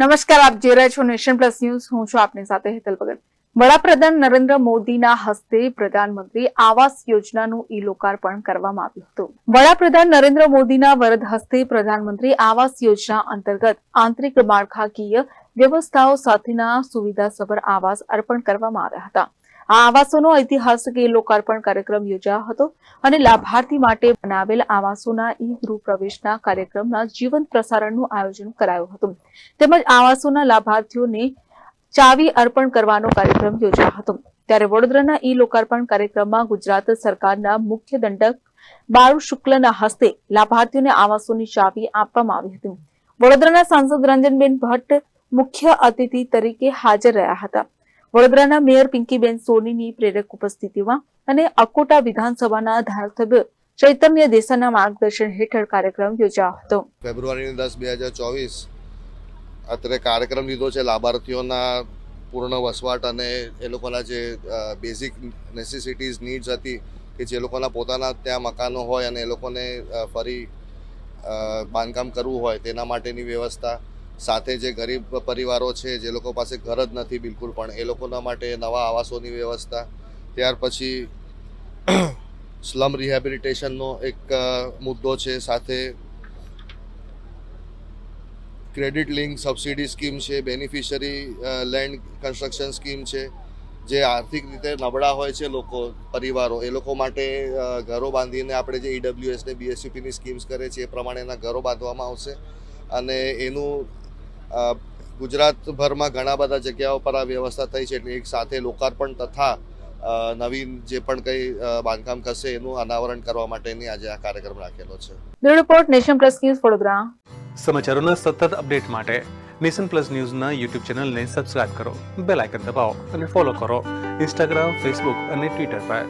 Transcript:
નમસ્કાર, આપ જોઈ રહ્યા છો નેશન પ્લસ ન્યૂઝ. હું છું આપની સાથે હેતલ ભગત. વડાપ્રધાન નરેન્દ્ર મોદીના હસ્તે પ્રધાનમંત્રી આવાસ યોજનાનું ઈ લોકાર્પણ કરવામાં આવ્યું હતું. વડાપ્રધાન નરેન્દ્ર મોદીના વરદ હસ્તે પ્રધાનમંત્રી આવાસ યોજના અંતર્ગત આંતરિક માળખાકીય વ્યવસ્થાઓ સાથેના સુવિધાસભર આવાસ અર્પણ કરવામાં આવ્યા હતા. આ આવાસોનો ઐતિહાસિક લોકાર્પણ કાર્યક્રમ યોજાયો હતો અને લાભાર્થી માટે બનાવેલ આવાસોના ઈ ગૃહ પ્રવેશના કાર્યક્રમના જીવંત પ્રસારણનું આયોજન કરાયું હતું. તેમજ આવાસોના લાભાર્થીઓને ચાવી અર્પણ કરવાનો કાર્યક્રમ યોજાયો હતો. ત્યારે વડોદરાના ઈ લોકાર્પણ કાર્યક્રમમાં ગુજરાત સરકારના મુખ્ય દંડક બાળુ શુક્લના હસ્તે લાભાર્થીઓને આવાસોની ચાવી આપવામાં આવી હતી. વડોદરાના સાંસદ રંજનબેન ભટ્ટ મુખ્ય અતિથિ તરીકે હાજર રહ્યા હતા. વડોદરાના મેયર પિંકીબેન સોનીની પ્રેરક ઉપસ્થિતિમાં અને અકોટા વિધાનસભાના ધારાસભ્ય ચૈતન્ય દેસાના માર્ગદર્શન હેઠળ કાર્યક્રમ યોજાયો હતો. ફેબ્રુઆરી દસ, બે હજાર ચોવીસ અત્યારે કાર્યક્રમ લીધો છે લાભાર્થીઓના પૂર્ણ વસવાટ અને એ લોકોના જે બેઝિક નેસેસિટીઝ નીડ્સ હતી કે જે લોકોના પોતાના ત્યાં મકાનો હોય અને એ લોકોને ફરી બાંધકામ કરવું હોય તેના માટેની વ્યવસ્થા સાથે જે ગરીબ પરિવારો છે, જે લોકો પાસે ઘર જ નથી બિલકુલ પણ એ લોકોના માટે નવા આવાસોની વ્યવસ્થા. ત્યાર પછી સ્લમ રિહેબિલિટેશનનો એક મુદ્દો છે, સાથે ક્રેડિટ લિંક સબસિડી સ્કીમ છે, બેનિફિશરી લેન્ડ કન્સ્ટ્રક્શન સ્કીમ છે, જે આર્થિક રીતે નબળા હોય છે લોકો, પરિવારો. એ લોકો માટે ઘરો બાંધીને આપણે જે ઈડબ્લ્યુએસ ને બીએસયુપીની સ્કીમ્સ કરે છે, એ પ્રમાણેના ઘરો બાંધવામાં આવશે. અને એનું ગુજરાતભરમાં ઘણા બધા જગ્યાઓ પર આ વ્યવસ્થા થઈ છે એટલે એક સાથે લોકાર્પણ તથા નવીન જે પણ કંઈ બાંધકામ કરશે એનું અનાવરણ કરવા માટેની આજે આ કાર્યક્રમ રાખેલો છે. Bureau report Nation Plus News Vadodara. સમાચારોના સતત અપડેટ માટે નેશન પ્લસ ન્યૂઝના યુટ્યુબ ચેનલને સબસ્ક્રાઇબ કરો બેલ આઇકન દબાવો અને ફોલો કરો ઇન્સ્ટાગ્રામ ફેસબુક અને ટ્વિટર પર.